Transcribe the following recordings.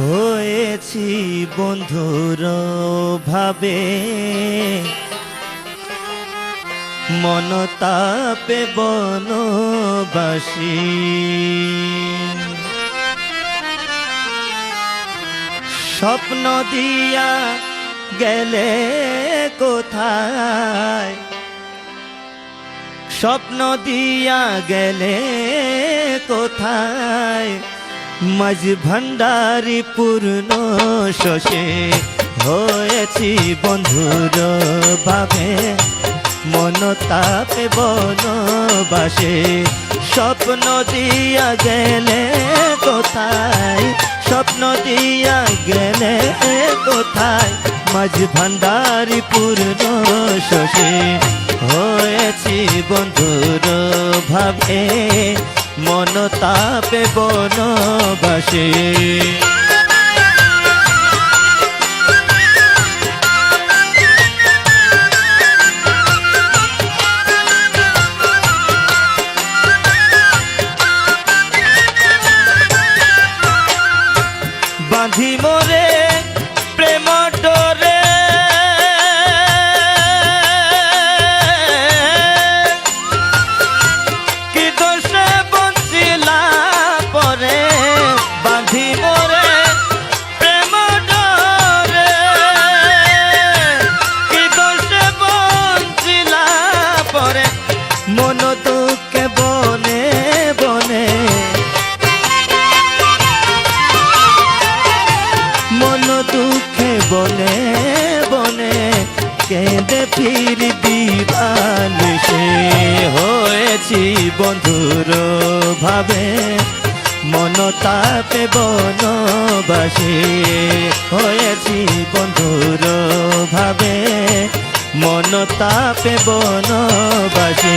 হয়েছি বন্ধুর ভাবে মনতাপে বনবাসী। স্বপ্ন দিয়া গেলে কোথায়? স্বপ্ন দিয়া গেলে কোথায়? মাঝ ভান্ডারি পূর্ণ শশে হয়েছি বন্ধুর ভাবে মনতাপে বনবাসে স্বপ্ন দিয়া গেলে কোথায় স্বপ্ন দিয়া গেলে কোথায় মাঝ ভান্ডারি পূর্ণ শশে হয়েছি বন্ধুর ভাবে মনতাপে বনবাসে। বাঁধি কেঁদে ফির দিবানিসে হয়েছি বন্ধুর ভাবে। মন তাপে বনবাসে হয়েছি বন্ধুর ভাবে। মন তাপে বনবাসে।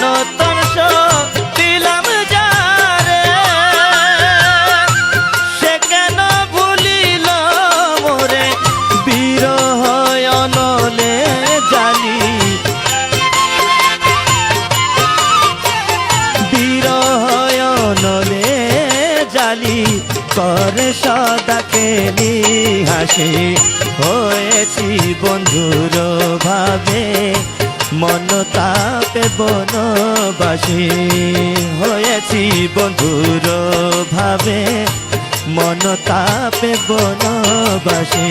জালি করে সদাকে হাসি হয়েছি বন্ধুর ভাবে মন তাপে বনবাসী। হয়েছি বন্ধুর ভাবে মন তাপে বনবাসী।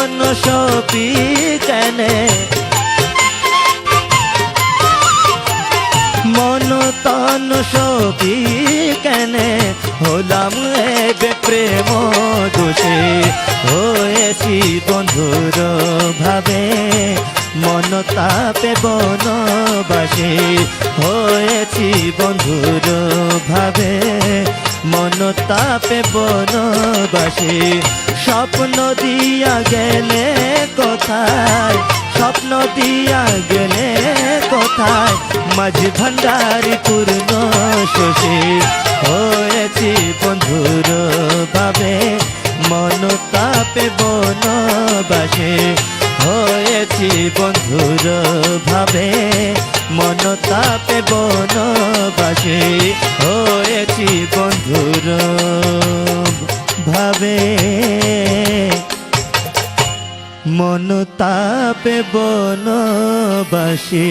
তন সপি কেনে? মন তন সবি কেনে? হলাম এবে প্রেম দোষে। হয়েছি বন্ধুর ভাবে। মন তাপে বনবাসে। হয়েছি বন্ধুর ভাবে। মন তাপে বনবাসে, স্বপ্ন দিয়া গেলে কোথায়? স্বপ্ন দিয়া গেলে কোথায়? মাঝ ভান্ডারি পূর্ণ শোষে মন তাপে বনবাসী।